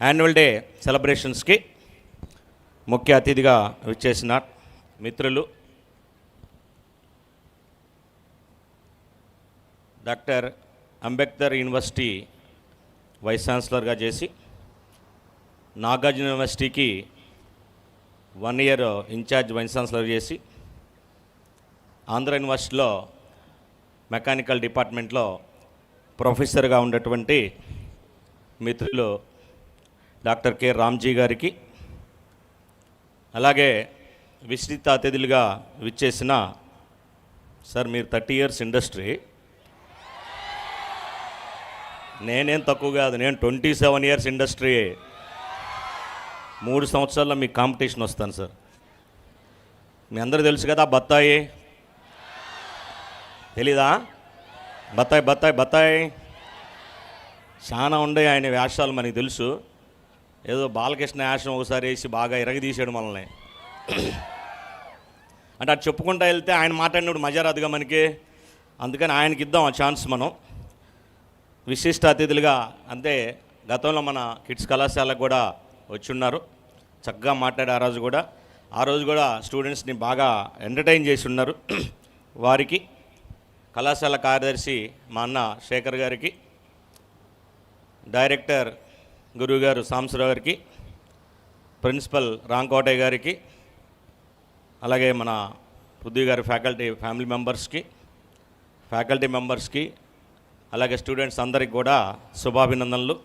Annual day సెలబ్రేషన్స్కి ముఖ్య అతిథిగా విచ్చేసిన మిత్రులు డాక్టర్ అంబేద్కర్ యూనివర్సిటీ వైస్ ఛాన్సలర్గా చేసి నాగార్జున యూనివర్సిటీకి one year incharge vice chancellor చేసి ఆంధ్ర యూనివర్సిటీలో మెకానికల్ డిపార్ట్మెంట్లో ప్రొఫెసర్గా ఉన్నటువంటి మిత్రులు డాక్టర్ కె రామ్జీ గారికి అలాగే విస్తృత అతిథులుగా విచ్చేసిన సార్ మీరు థర్టీ ఇయర్స్ ఇండస్ట్రీ. నేనేం తక్కువ కాదు నేను ట్వంటీ సెవెన్ ఇయర్స్ ఇండస్ట్రీ. మూడు సంవత్సరాల్లో మీకు కాంపిటీషన్ వస్తాను సార్. మీ అందరూ తెలుసు కదా బత్తాయి? తెలీదా? బత్తాయి బత్తాయి బత్తాయి. చాలా ఉండే ఆయన వేషాలు మనకి తెలుసు. ఏదో బాలకృష్ణ వేషం ఒకసారి వేసి బాగా ఇరగదీసాడు మనల్ని. అంటే అది చెప్పుకుంటా వెళ్తే ఆయన మాట్లాడినప్పుడు మజా రాదుగా మనకి. అందుకని ఆయనకి ఇద్దాం ఆ ఛాన్స్ మనం. విశిష్ట అతిథులుగా అంతే గతంలో మన కిడ్స్ కళాశాలకు కూడా వచ్చున్నారు. చక్కగా మాట్లాడే ఆ రోజు కూడా. ఆ రోజు కూడా స్టూడెంట్స్ని బాగా ఎంటర్టైన్ చేసి ఉన్నారు వారికి కళాశాల కార్యదర్శి మా అన్న శేఖర్ గారికి. డైరెక్టర్ గురువుగారు సాంసరావు గారికి ప్రిన్సిపల్ రాంకోటయ్య గారికి అలాగే మన పృథ్వీ గారి ఫ్యాకల్టీ ఫ్యామిలీ మెంబర్స్కి ఫ్యాకల్టీ మెంబర్స్కి అలాగే స్టూడెంట్స్ అందరికి కూడా శుభాభినందనలు.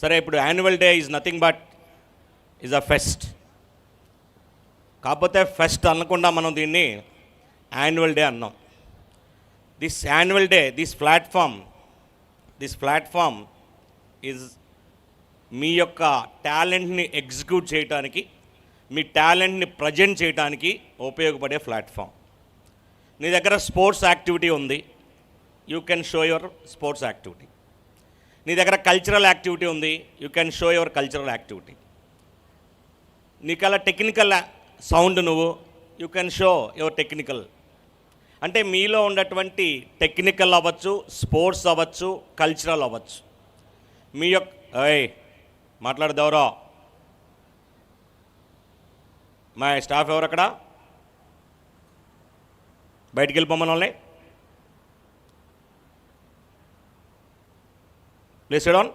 సరే ఇప్పుడు annual day is nothing but is a fest. కాకపోతే ఫెస్ట్ అనకుండా మనం దీన్ని యాన్యువల్ డే అన్నాం. This annual day this platform this platform is మీ యొక్క టాలెంట్ని ఎగ్జిక్యూట్ చేయడానికి మీ టాలెంట్ని ప్రజెంట్ చేయడానికి ఉపయోగపడే ప్లాట్ఫామ్ నీ దగ్గర స్పోర్ట్స్ యాక్టివిటీ ఉంది. You can show your sports activity నీ దగ్గర కల్చరల్ యాక్టివిటీ ఉంది. You can show your cultural activity నీకలా technical sound నువ్వు you can show your technical అంటే మీలో ఉన్నటువంటి టెక్నికల్ అవ్వచ్చు స్పోర్ట్స్ అవ్వచ్చు కల్చరల్ అవ్వచ్చు. మీ యొక్క ఏయ్ మాట్లాడదేవరో? మా స్టాఫ్ ఎవరు అక్కడ బయటికి వెళ్ళిపోమని వాళ్ళని ప్లీజ్ ఆన్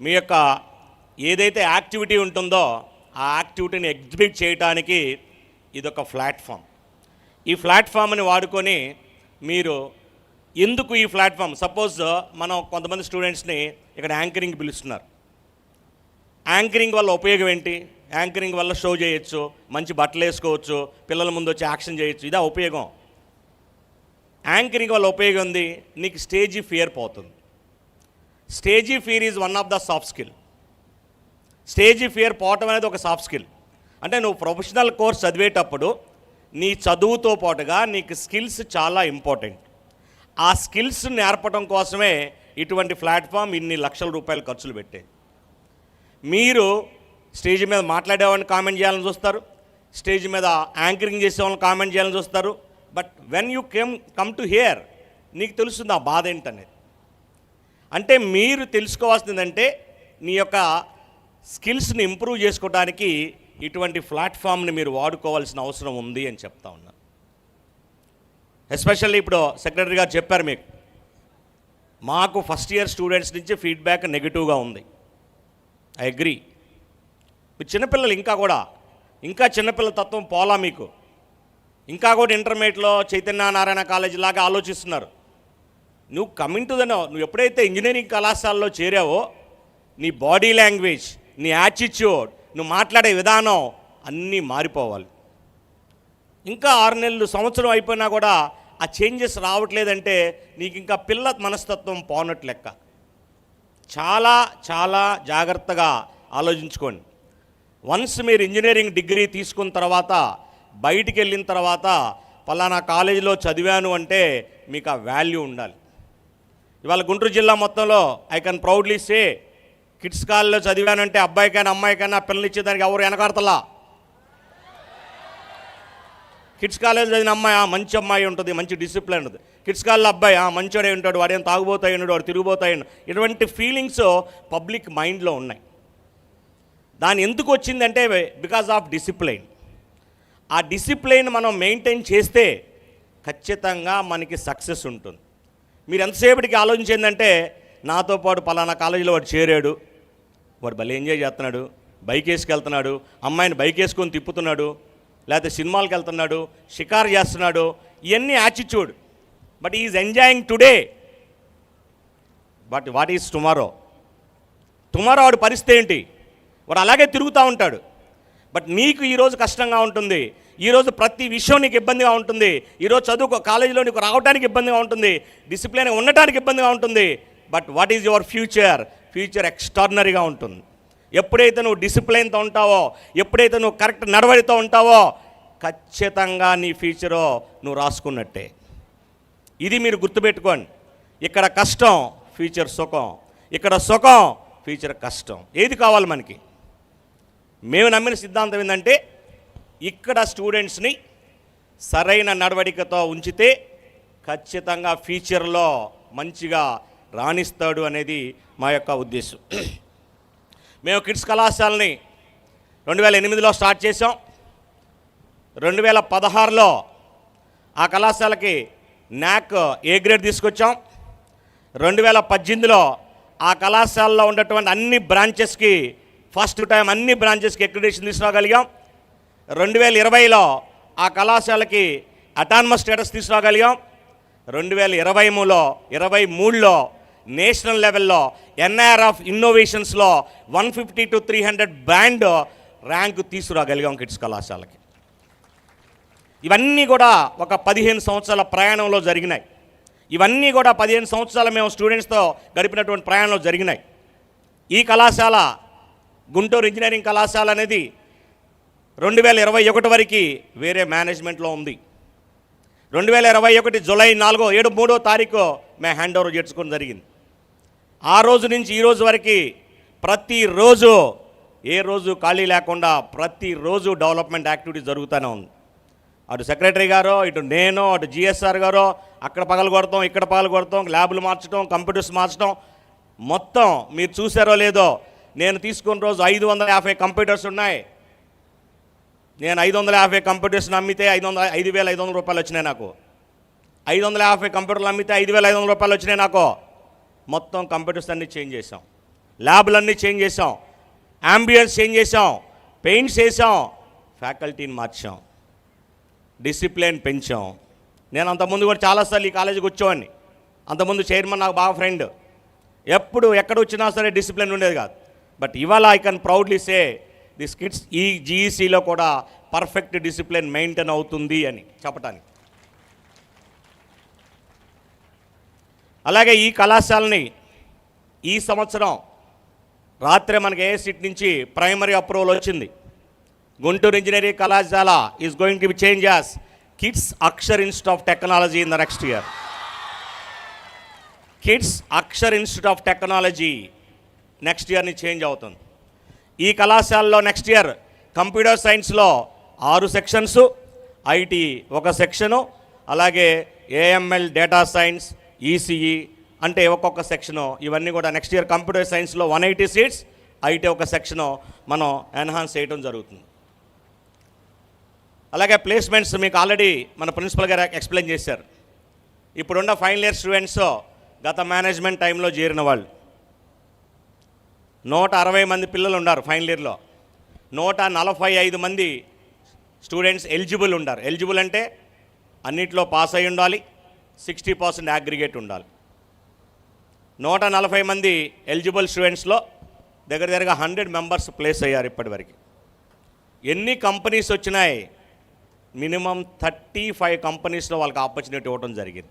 మీ యొక్క ఏదైతే యాక్టివిటీ ఉంటుందో ఆ యాక్టివిటీని ఎగ్జిబిట్ చేయడానికి ఇదొక ప్లాట్ఫామ్. ఈ ప్లాట్ఫామ్ని వాడుకొని మీరు ఎందుకు ఈ ప్లాట్ఫామ్? సపోజ్ మనం కొంతమంది స్టూడెంట్స్ని ఇక్కడ యాంకరింగ్ పిలుస్తున్నారు. యాంకరింగ్ వల్ల ఉపయోగం ఏంటి? యాంకరింగ్ వల్ల షో చేయొచ్చు మంచి బట్టలు వేసుకోవచ్చు పిల్లల ముందు వచ్చి యాక్షన్ చేయొచ్చు ఇదా ఉపయోగం. యాంకరింగ్ వల్ల ఉపయోగం ఉంది నీకు స్టేజీ ఫియర్ పోతుంది. Stage fear is one of the soft skill. Stage fear పోవటం అనేది ఒక సాఫ్ట్ స్కిల్. అంటే నువ్వు ప్రొఫెషనల్ కోర్స్ చదివేటప్పుడు నీ చదువుతో పాటుగా నీకు స్కిల్స్ చాలా ఇంపార్టెంట్. ఆ స్కిల్స్ నేర్పడం కోసమే ఇటువంటి ప్లాట్ఫామ్ ఇన్ని లక్షల రూపాయలు ఖర్చులు పెట్టేది మీరు స్టేజ్ మీద మాట్లాడేవాడిని కామెంట్ చేయాలని చూస్తారు స్టేజ్ మీద యాంకరింగ్ చేసేవాళ్ళని కామెంట్ చేయాలని చూస్తారు but when you came come to here నీకు తెలుస్తుంది ఆ బాధ ఏంటనేది. అంటే మీరు తెలుసుకోవాల్సిందంటే నీ యొక్క స్కిల్స్ని ఇంప్రూవ్ చేసుకోవడానికి ఇటువంటి ప్లాట్ఫామ్ని మీరు వాడుకోవాల్సిన అవసరం ఉంది అని చెప్తా ఉన్నా. ఎస్పెషల్లీ ఇప్పుడు సెక్రటరీ గారు చెప్పారు మీకు. మాకు ఫస్ట్ ఇయర్ స్టూడెంట్స్ నుంచి ఫీడ్బ్యాక్ నెగిటివ్గా ఉంది. ఐ అగ్రీ మీ చిన్నపిల్లలు ఇంకా కూడా ఇంకా చిన్నపిల్లల తత్వం పోలా మీకు. ఇంకా కూడా ఇంటర్మీడియట్లో చైతన్య నారాయణ కాలేజీ లాగా ఆలోచిస్తున్నారు. నువ్వు కమింగ్ టు ద నువ్వు ఎప్పుడైతే ఇంజనీరింగ్ కళాశాలలో చేరావో నీ బాడీ లాంగ్వేజ్ నీ యాటిట్యూడ్ నువ్వు మాట్లాడే విధానం అన్నీ మారిపోవాలి. ఇంకా ఆరు నెలలు సంవత్సరం అయిపోయినా కూడా ఆ చేంజెస్ రావట్లేదంటే నీకు ఇంకా పిల్ల మనస్తత్వం పోనట్లు లెక్క. చాలా చాలా జాగ్రత్తగా ఆలోచించుకోండి. వన్స్ మీరు ఇంజనీరింగ్ డిగ్రీ తీసుకున్న తర్వాత బయటికి వెళ్ళిన తర్వాత పలానా కాలేజీలో చదివాను అంటే మీకు ఆ వాల్యూ ఉండాలి. ఇవాళ గుంటూరు జిల్లా మొత్తంలో I can proudly say kids కాల్లో చదివానంటే అబ్బాయికైనా అమ్మాయికైనా పిల్లలు ఇచ్చేదానికి ఎవరు వెనకాడతలా? కిడ్స్ కాలేజ్ చదివిన అమ్మాయి ఆ మంచి అమ్మాయి ఉంటుంది మంచి డిసిప్లిన్ ఉంటుంది. కిడ్స్ కాలేజ్ అబ్బాయి ఆ మంచోడే ఉంటాడు వాడేం తాగుబోతాయి వాడు తిరిగిపోతాయి ఇటువంటి ఫీలింగ్స్ పబ్లిక్ మైండ్లో ఉన్నాయి. దాని ఎందుకు వచ్చిందంటే బికాజ్ ఆఫ్ డిసిప్లైన్ ఆ డిసిప్లైన్ మనం మెయింటైన్ చేస్తే ఖచ్చితంగా మనకి సక్సెస్ ఉంటుంది. మీరు ఎంతసేపటికి ఆలోచించిందంటే నాతో పాటు పలానా కాలేజీలో వాడు చేరాడు వాడు భలే ఎంజాయ్ చేస్తున్నాడు బైక్ వేసుకెళ్తున్నాడు అమ్మాయిని బైక్ వేసుకొని తిప్పుతున్నాడు లేకపోతే సినిమాలకు వెళ్తున్నాడు షికారు చేస్తున్నాడు ఇవన్నీ attitude but is enjoying today but what is tomorrow tomorrow వాడి పరిస్థితి ఏంటి? వాడు అలాగే తిరుగుతూ ఉంటాడు. బట్ నీకు ఈరోజు కష్టంగా ఉంటుంది. ఈరోజు ప్రతి విషయం నీకు ఇబ్బందిగా ఉంటుంది. ఈరోజు చదువుకో కాలేజీలో నీకు రావడానికి ఇబ్బందిగా ఉంటుంది. డిసిప్లిన్ ఉండటానికి ఇబ్బందిగా ఉంటుంది. But what is your future future ఎక్స్ట్రాడినరీగా ఉంటుంది. ఎప్పుడైతే నువ్వు డిసిప్లైన్తో ఉంటావో ఎప్పుడైతే నువ్వు కరెక్ట్ నడవడితో ఉంటావో ఖచ్చితంగా నీ ఫ్యూచరు నువ్వు రాసుకున్నట్టే. ఇది మీరు గుర్తుపెట్టుకోండి. ఇక్కడ కష్టం ఫ్యూచర్ సుఖం. ఇక్కడ సుఖం ఫ్యూచర్ కష్టం. ఏది కావాలి మనకి? మేము నమ్మిన సిద్ధాంతం ఏంటంటే ఇక్కడ స్టూడెంట్స్ని సరైన నడవడికతో ఉంచితే ఖచ్చితంగా ఫ్యూచర్లో మంచిగా రాణిస్తాడు అనేది మా యొక్క ఉద్దేశం. మేము కిడ్స్ కళాశాలని రెండు వేల ఎనిమిదిలో స్టార్ట్ చేసాం రెండు వేల పదహారులో ఆ కళాశాలకి నాక్ ఏ గ్రేడ్ తీసుకొచ్చాం. రెండు వేల పద్దెనిమిదిలో ఆ కళాశాలలో ఉన్నటువంటి అన్ని బ్రాంచెస్కి ఫస్ట్ టైం అన్ని బ్రాంచెస్కి ఎక్రిడేషన్ తీసుకురాగలిగాం. రెండు వేల ఇరవైలో ఆ కళాశాలకి అటానమస్ స్టేటస్ తీసుకురాగలిగాం. రెండు వేల ఇరవై మూడులో ఇరవై మూడులో నేషనల్ లెవెల్లో NR of ఇన్నోవేషన్స్లో one fifty to three hundred band rank తీసుకురాగలిగాం kids కళాశాలకి. ఇవన్నీ కూడా ఒక పదిహేను సంవత్సరాల ప్రయాణంలో జరిగినాయి. ఇవన్నీ కూడా పదిహేను సంవత్సరాలు మేము స్టూడెంట్స్తో గడిపినటువంటి ప్రయాణంలో జరిగినాయి. ఈ కళాశాల గుంటూరు ఇంజనీరింగ్ కళాశాల అనేది రెండు వేల ఇరవై ఒకటి వరకు వేరే మేనేజ్మెంట్లో ఉంది. రెండు వేల ఇరవై ఒకటి జూలై నాలుగో ఏడు మూడో తారీఖు మేము హ్యాండ్ ఓవర్ చేసుకోవడం జరిగింది. ఆ రోజు నుంచి ఈ రోజు వరకు ప్రతిరోజు ఏ రోజు ఖాళీ లేకుండా ప్రతిరోజు డెవలప్మెంట్ యాక్టివిటీ జరుగుతూనే ఉంది. అటు సెక్రటరీ గారో ఇటు నేను అటు జిఎస్ఆర్ గారో అక్కడ పగలు కొడతాం ఇక్కడ పగలు కొడతాం ల్యాబులు మార్చడం కంప్యూటర్స్ మార్చడం మొత్తం మీరు చూసారో లేదో నేను తీసుకున్న రోజు ఐదు వందల యాభై కంప్యూటర్స్ ఉన్నాయి. నేను ఐదు వందల యాభై కంప్యూటర్స్ అమ్మితే ఐదు వందల ఐదు వేల ఐదు వందల రూపాయలు వచ్చినాయి నాకు. ఐదు వందల యాభై కంప్యూటర్లు అమ్మితే ఐదు వేల ఐదు వందల రూపాయలు వచ్చినాయి నాకు. మొత్తం కంప్యూటర్స్ అన్నీ చేంజ్ చేసాం ల్యాబ్లన్నీ చేంజ్ చేసాం అంబియన్స్ చేంజ్ చేసాం పెయింట్స్ వేసాం ఫ్యాకల్టీని మార్చాం. డిసిప్లిన్ పెంచాం. నేను అంతకుముందు కూడా చాలాసార్లు ఈ కాలేజీకి వచ్చేవాడిని. అంతకుముందు చైర్మన్ నాకు బాగా ఫ్రెండ్. ఎప్పుడు ఎక్కడ వచ్చినా సరే డిసిప్లిన్ ఉండేది కాదు. బట్ ఇవాళ I can proudly say this kids ఈ జీఈసీలో కూడా పర్ఫెక్ట్ డిసిప్లిన్ మెయింటైన్ అవుతుంది అని చెప్పటానికి. అలాగే ఈ కళాశాలని ఈ సంవత్సరం రాత్రి మనకి ఏ నుంచి ప్రైమరీ అప్రూవల్ వచ్చింది. గుంటూరు ఇంజనీరింగ్ కళాశాల is going to be change as kids Akshar institute of technology in the next year kids Akshar institute of technology next ఇయర్ని change అవుతుంది. ఈ కళాశాలలో నెక్స్ట్ ఇయర్ కంప్యూటర్ సైన్స్లో ఆరు సెక్షన్స్ ఐటీ ఒక సెక్షను అలాగే AML data science ECE అంటే ఒక్కొక్క section ఇవన్నీ కూడా నెక్స్ట్ ఇయర్ కంప్యూటర్ సైన్స్లో వన్ ఎయిటీ సీట్స్ ఐటీ ఒక సెక్షను మనం ఎన్హాన్స్ చేయడం జరుగుతుంది. అలాగే ప్లేస్మెంట్స్ మీకు ఆల్రెడీ మన ప్రిన్సిపల్ గారు ఎక్స్ప్లెయిన్ చేశారు. ఇప్పుడున్న ఫైనల్ ఇయర్ స్టూడెంట్స్ గత మేనేజ్మెంట్ టైంలో చేరిన వాళ్ళు. నూట అరవై మంది పిల్లలు ఉన్నారు ఫైనల్ ఇయర్లో నూట నలభై ఐదు మంది స్టూడెంట్స్ ఎలిజిబుల్ ఉండారు ఎలిజిబుల్ అంటే అన్నిట్లో పాస్ అయి ఉండాలి. సిక్స్టీ పర్సెంట్ అగ్రిగేట్ ఉండాలి. నూట నలభై మంది ఎలిజిబుల్ స్టూడెంట్స్లో దగ్గర దగ్గరగా హండ్రెడ్ మెంబర్స్ ప్లేస్ అయ్యారు ఇప్పటివరకు. ఎన్ని కంపెనీస్ వచ్చినాయి? మినిమం థర్టీ ఫైవ్ కంపెనీస్లో వాళ్ళకి ఆపర్చునిటీ ఇవ్వడం జరిగింది.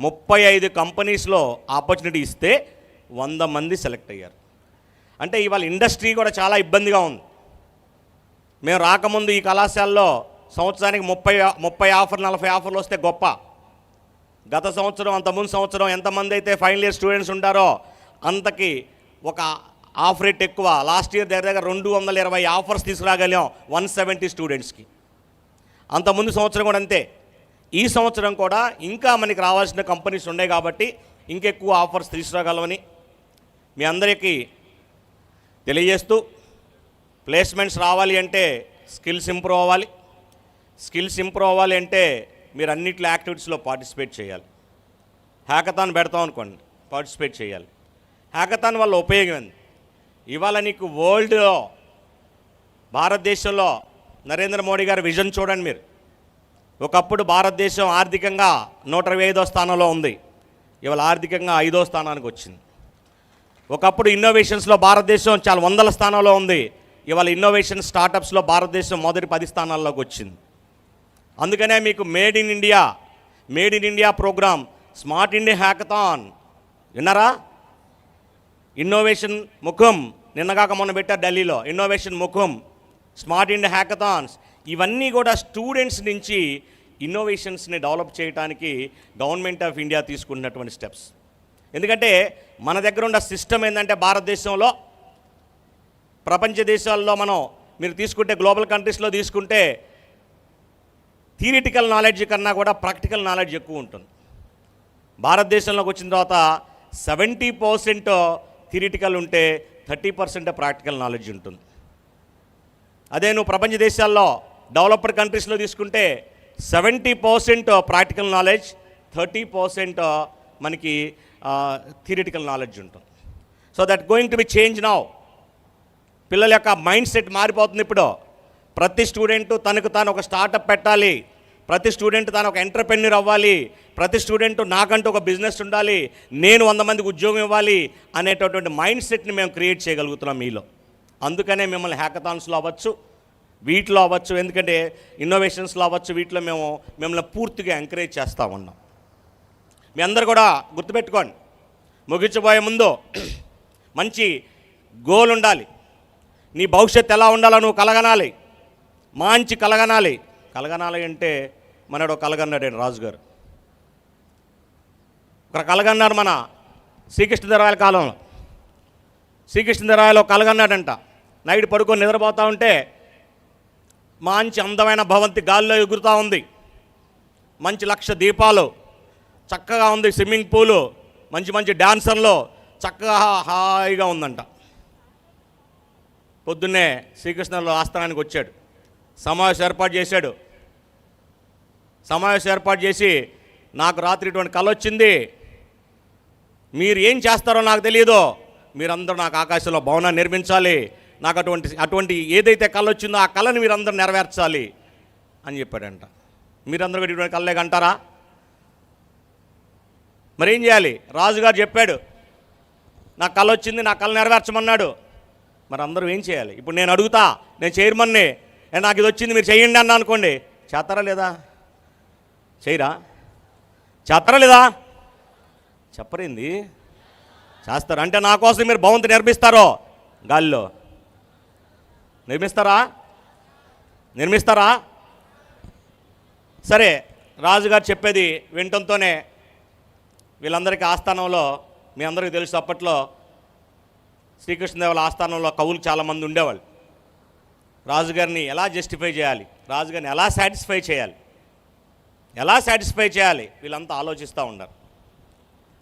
ముప్పై ఐదు కంపెనీస్లో ఆపర్చునిటీ ఇస్తే వంద మంది సెలెక్ట్ అయ్యారు. అంటే ఇవాళ ఇండస్ట్రీ కూడా చాలా ఇబ్బందిగా ఉంది. మేము రాకముందు ఈ కళాశాలలో సంవత్సరానికి ముప్పై ముప్పై ఆఫర్ నలభై ఆఫర్లు వస్తే గొప్ప. గత సంవత్సరం అంత ముందు సంవత్సరం ఎంతమంది అయితే ఫైనల్ ఇయర్ స్టూడెంట్స్ ఉంటారో అంతకి ఒక ఆఫ్ రేట్ ఎక్కువ. లాస్ట్ ఇయర్ దగ్గర దగ్గర రెండు వందల ఇరవై ఆఫర్స్ తీసుకురాగలిగాం వన్ సెవెంటీ స్టూడెంట్స్కి అంత ముందు సంవత్సరం కూడా అంతే. ఈ సంవత్సరం కూడా ఇంకా మనకి రావాల్సిన కంపెనీస్ ఉన్నాయి కాబట్టి ఇంకెక్కువ ఆఫర్స్ తీసుకురాగలమని మీ అందరికీ తెలియజేస్తూ ప్లేస్మెంట్స్ రావాలి అంటే స్కిల్స్ ఇంప్రూవ్ అవ్వాలి. స్కిల్స్ ఇంప్రూవ్ అవ్వాలి అంటే మీరు అన్నిట్లో యాక్టివిటీస్లో పార్టిసిపేట్ చేయాలి. హ్యాకథాన్ పెడతాం అనుకోండి పార్టిసిపేట్ చేయాలి. హ్యాకథాన్ వల్ల ఉపయోగం ఏంది? ఇవాళ నీకు వరల్డ్లో భారతదేశంలో నరేంద్ర మోడీ గారి విజన్ చూడండి మీరు. ఒకప్పుడు భారతదేశం ఆర్థికంగా నూట ఇరవై ఐదో స్థానంలో ఉంది. ఇవాళ ఆర్థికంగా ఐదో స్థానానికి వచ్చింది. ఒకప్పుడు ఇన్నోవేషన్స్లో భారతదేశం చాలా వందల స్థానంలో ఉంది. ఇవాళ ఇన్నోవేషన్ స్టార్టప్స్లో భారతదేశం మొదటి పది స్థానాల్లోకి వచ్చింది. అందుకనే మీకు made in India made in India program smart India hackathon. విన్నారా? ఇన్నోవేషన్ ముఖం నిన్నగాక మొన్న పెట్టారు ఢిల్లీలో ఇన్నోవేషన్ ముఖం స్మార్ట్ ఇండియా హ్యాకథాన్స్. ఇవన్నీ కూడా స్టూడెంట్స్ నుంచి ఇన్నోవేషన్స్ని డెవలప్ చేయడానికి గవర్నమెంట్ ఆఫ్ ఇండియా తీసుకున్నటువంటి స్టెప్స్. ఎందుకంటే మన దగ్గర ఉన్న సిస్టమ్ ఏంటంటే భారతదేశంలో ప్రపంచ దేశాల్లో మనం మీరు తీసుకుంటే గ్లోబల్ కంట్రీస్లో తీసుకుంటే థియరిటికల్ నాలెడ్జ్ కన్నా కూడా ప్రాక్టికల్ నాలెడ్జ్ ఎక్కువ ఉంటుంది. భారతదేశంలోకి వచ్చిన తర్వాత సెవెంటీ పర్సెంట్ థియరిటికల్ ఉంటే థర్టీ పర్సెంట్ ప్రాక్టికల్ నాలెడ్జ్ ఉంటుంది. అదే నువ్వు ప్రపంచ దేశాల్లో డెవలప్డ్ కంట్రీస్లో తీసుకుంటే seventy percent practical knowledge thirty percent మనకి థియరిటికల్ నాలెడ్జ్ ఉంటుంది. So that going to be change now. పిల్లల యొక్క మైండ్ సెట్ మారిపోతుంది ఇప్పుడు. ప్రతి స్టూడెంట్ తనకు తాను ఒక స్టార్టప్ పెట్టాలి. ప్రతి స్టూడెంట్ తాను ఒక ఎంటర్ప్రెన్యూర్ అవ్వాలి. ప్రతి స్టూడెంట్ నాకంటూ ఒక బిజినెస్ ఉండాలి. నేను వంద మందికి ఉద్యోగం ఇవ్వాలి అనేటటువంటి మైండ్ సెట్ని మేము క్రియేట్ చేయగలుగుతున్నాం మీలో. అందుకనే మిమ్మల్ని హ్యాకథాన్స్లో అవ్వచ్చు వీటిలో అవ్వచ్చు ఎందుకంటే ఇన్నోవేషన్స్లో అవ్వచ్చు వీటిలో మేము మిమ్మల్ని పూర్తిగా ఎంకరేజ్ చేస్తూ ఉన్నాం. మీ అందరు కూడా గుర్తుపెట్టుకోండి ముగించబోయే ముందు మంచి గోల్ ఉండాలి. నీ భవిష్యత్తు ఎలా ఉండాలో నువ్వు కలగనాలి. మంచి కలగనాలి. కలగనాలి అంటే మనడు కలగన్నాడు రాజుగారు. ఒక కలగన్నాడు మన శ్రీకృష్ణదేవరాయల కాలంలో. శ్రీకృష్ణదేవరాయలో కలగన్నాడంట. నైట్ పడుకొని నిద్రపోతూ ఉంటే మంచి అందమైన భవంతి గాల్లో ఎగురుతూ ఉంది. మంచి లక్ష దీపాలు చక్కగా ఉంది స్విమ్మింగ్ పూలు మంచి మంచి డాన్సర్లు చక్కగా హాయిగా ఉందంట. పొద్దున్నే శ్రీకృష్ణుల ఆస్థానానికి వచ్చాడు. సమావేశం ఏర్పాటు చేశాడు. సమావేశం ఏర్పాటు చేసి నాకు రాత్రి ఇటువంటి కళ వచ్చింది. మీరు ఏం చేస్తారో నాకు తెలియదు మీరందరూ నాకు ఆకాశంలో భవనాన్ని నిర్మించాలి. నాకు అటువంటి అటువంటి ఏదైతే కళ వచ్చిందో ఆ కళను మీరందరూ నెరవేర్చాలి అని చెప్పాడంట. మీరందరూ కూడా ఇటువంటి కళ్ళే కంటారా? మరి ఏం చేయాలి? రాజుగారు చెప్పాడు నా కళ వచ్చింది నా కళ నెరవేర్చమన్నాడు. మరి అందరూ ఏం చేయాలి? ఇప్పుడు నేను అడుగుతా నేను చైర్మన్ని నాకు ఇది వచ్చింది మీరు చేయండి అన్న అనుకోండి. చేస్తారా లేదా? చేయరా? చేస్తారా లేదా? చెప్పరింది? చేస్తారు. అంటే నా కోసం మీరు భవంతి నిర్మిస్తారో గాలిలో. నిర్మిస్తారా? నిర్మిస్తారా? సరే రాజుగారు చెప్పేది వినటంతోనే వీళ్ళందరికీ ఆస్థానంలో మీ అందరికీ తెలుసు అప్పట్లో శ్రీకృష్ణదేవుల ఆస్థానంలో కవులు చాలామంది ఉండేవాళ్ళు. రాజుగారిని ఎలా జస్టిఫై చేయాలి? రాజుగారిని ఎలా సాటిస్ఫై చేయాలి? ఎలా సాటిస్ఫై చేయాలి? వీళ్ళంతా ఆలోచిస్తూ ఉన్నారు.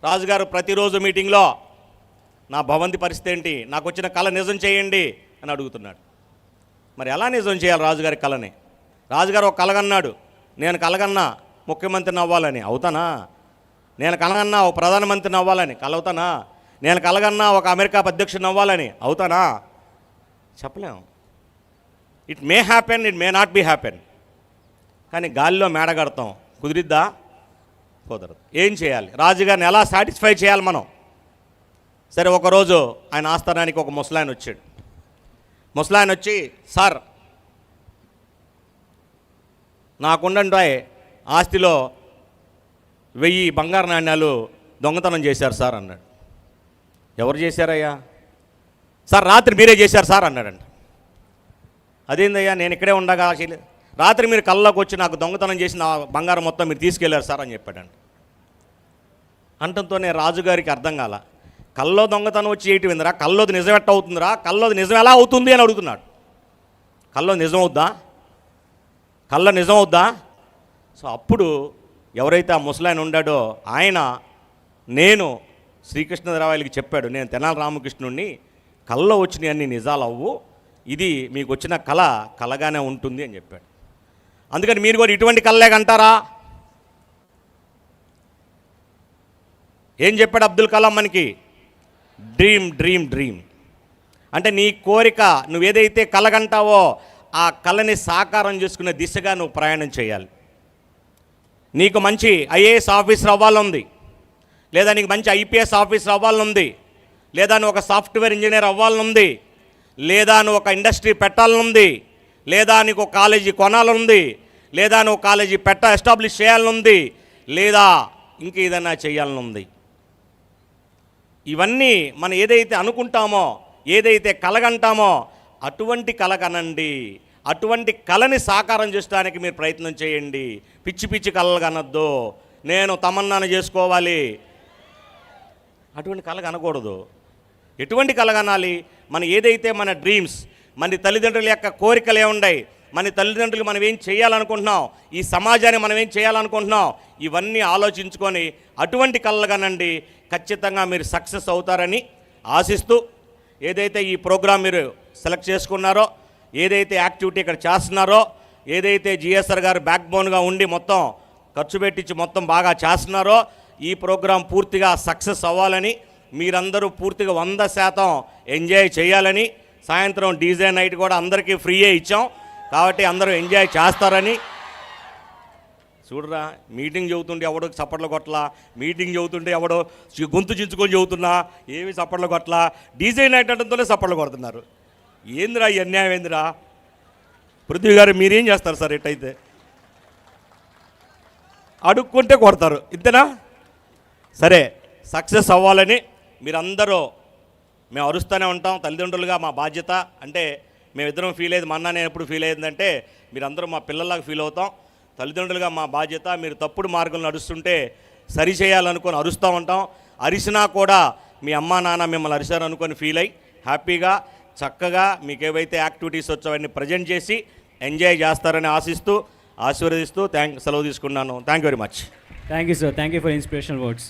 రాజుగారు ప్రతిరోజు మీటింగ్లో నా భవంతి పరిస్థితి ఏంటి? నాకు వచ్చిన కళ నిజం చేయండి అని అడుగుతున్నాడు. మరి ఎలా నిజం చేయాలి రాజుగారి కళని? రాజుగారు ఒక కలగన్నాడు. నేను కలగన్నా ముఖ్యమంత్రిని అవ్వాలని అవుతానా? నేను కలగన్నా ఒక ప్రధానమంత్రిని అవ్వాలని కలవుతానా? నేను కలగన్నా ఒక అమెరికా అధ్యక్షుని అవ్వాలని అవుతానా? చెప్పలేము it may happen it may not be happen కానీ గాలిలో మేడ కడతాం. కుదిరిద్దా? కుదరదు. ఏం చేయాలి? రాజుగారిని ఎలా సాటిస్ఫై చేయాలి మనం? సరే ఒకరోజు ఆయన ఆస్థానానికి ఒక ముసలాయన వచ్చాడు. ముసలాయన వచ్చి సార్ నాకుండంటే ఆస్తిలో వెయ్యి బంగారు నాణ్యాలు దొంగతనం చేశారు సార్ అన్నాడు. ఎవరు చేశారయ్యా? సార్ రాత్రి మీరే చేశారు సార్ అన్నాడంట. అదేందయ్యా నేను ఇక్కడే ఉండగా రాత్రి మీరు కళ్ళలోకి వచ్చి నాకు దొంగతనం చేసిన నా బంగారం మొత్తం మీరు తీసుకెళ్ళారు సార్ అని చెప్పాడంట అంటంతోనే రాజుగారికి అర్థం కాల కల్లో దొంగతనం వచ్చి ఏటి విందిరా కల్లోది నిజం ఎట్ట అవుతుందిరా కల్లోది నిజం ఎలా అవుతుంది అని అడుగుతున్నాడు. కల్లో నిజం అవుద్దా? కళ్ళ నిజం అవుద్దా? సో అప్పుడు ఎవరైతే ఆ ముసలాయన ఉండాడో ఆయన నేను శ్రీకృష్ణదేవరాయలకి చెప్పాడు నేను తెనాలి రామకృష్ణుడిని కళ్ళలో వచ్చినవి అన్ని నిజాలు అవ్వు ఇది మీకు వచ్చిన కళ కళగానే ఉంటుంది అని చెప్పాడు. అందుకని మీరు కూడా ఇటువంటి కళ్ళే కంటారా ఏం చెప్పాడు అబ్దుల్ కలాం మనకి? Dream dream dream. అంటే నీ కోరిక నువ్వు ఏదైతే కలగంటావో ఆ కళని సాకారం చేసుకునే దిశగా నువ్వు ప్రయాణం చేయాలి. నీకు మంచి ఐఏఎస్ ఆఫీసర్ అవ్వాలనుంది. లేదా నీకు మంచి ఐపీఎస్ ఆఫీసర్ అవ్వాలనుంది. లేదా నువ్వు ఒక సాఫ్ట్వేర్ ఇంజనీర్ అవ్వాలనుంది. లేదా నువ్వు ఒక ఇండస్ట్రీ పెట్టాలనుంది లేదా నీకు ఒక కాలేజీ కొనాలనుంది లేదా నువ్వు కాలేజీ పెట్ట ఎస్టాబ్లిష్ చేయాలనుంది లేదా ఇంక ఏదైనా చేయాలనుంది. ఇవన్నీ మనం ఏదైతే అనుకుంటామో ఏదైతే కలగంటామో అటువంటి కల కనండి అటువంటి కళని సాకారం చేయడానికి మీరు ప్రయత్నం చేయండి. పిచ్చి పిచ్చి కళలు కనొద్దు. నేను తమన్నాను చేసుకోవాలి. అటువంటి కళ కనకూడదు ఎటువంటి కళ కనాలి మన ఏదైతే మన డ్రీమ్స్ మన తల్లిదండ్రుల యొక్క కోరికలు ఏముండయి మన తల్లిదండ్రులు మనం ఏం చేయాలనుకుంటున్నాం ఈ సమాజాన్ని మనం ఏం చేయాలనుకుంటున్నాం ఇవన్నీ ఆలోచించుకొని అటువంటి కళ్ళగానండి ఖచ్చితంగా మీరు సక్సెస్ అవుతారని ఆశిస్తూ ఏదైతే ఈ ప్రోగ్రాం మీరు సెలెక్ట్ చేసుకున్నారో ఏదైతే యాక్టివిటీ ఇక్కడ చేస్తున్నారో ఏదైతే జిఎస్ఆర్ గారు బ్యాక్ బోన్గా ఉండి మొత్తం ఖర్చు పెట్టించి మొత్తం బాగా చేస్తున్నారో ఈ ప్రోగ్రాం పూర్తిగా సక్సెస్ అవ్వాలని మీరందరూ పూర్తిగా వంద శాతం ఎంజాయ్ చేయాలని సాయంత్రం డీజే నైట్ కూడా అందరికీ ఫ్రీయే ఇచ్చాం. కాబట్టి అందరూ ఎంజాయ్ చేస్తారని. చూడరా మీటింగ్ చదువుతుంటే ఎవడో చప్పట్లు కొట్టలా మీటింగ్ చెబుతుంటే ఎవడో చి- గొంతు చించుకొని చదువుతున్నా ఏమి చప్పట్లు కొట్టలా డీజే నైట్ అంటంతోనే చప్పట్లు కొడుతున్నారు. ఏందిరా ఈ అన్యాయం ఏందిరా? పృథ్వీ గారు మీరేం చేస్తారు సార్ ఎట్టయితే అడుక్కుంటే కొడతారు. ఇంతేనా? సరే సక్సెస్ అవ్వాలని మీరందరూ మేము అరుస్తూనే ఉంటాం తల్లిదండ్రులుగా మా బాధ్యత. అంటే మేమిద్దరం ఫీల్ అయ్యేది మా నేను ఎప్పుడు ఫీల్ అయ్యిందంటే మీరందరూ మా పిల్లల్లాగా ఫీల్ అవుతాం. తల్లిదండ్రులుగా మా బాధ్యత మీరు తప్పుడు మార్గంలో నడుస్తుంటే సరి చేయాలనుకొని అరుస్తూ ఉంటాం. అరిసినా కూడా మీ అమ్మా నాన్న మిమ్మల్ని అరిశారు అనుకొని ఫీల్ అయ్యి హ్యాపీగా చక్కగా మీకు ఏవైతే యాక్టివిటీస్ వచ్చో అవన్నీ ప్రజెంట్ చేసి ఎంజాయ్ చేస్తారని ఆశిస్తూ ఆశీర్వదిస్తూ థ్యాంక్ సెలవు తీసుకున్నాను. Thank you very much thank you sir thank you for inspirational words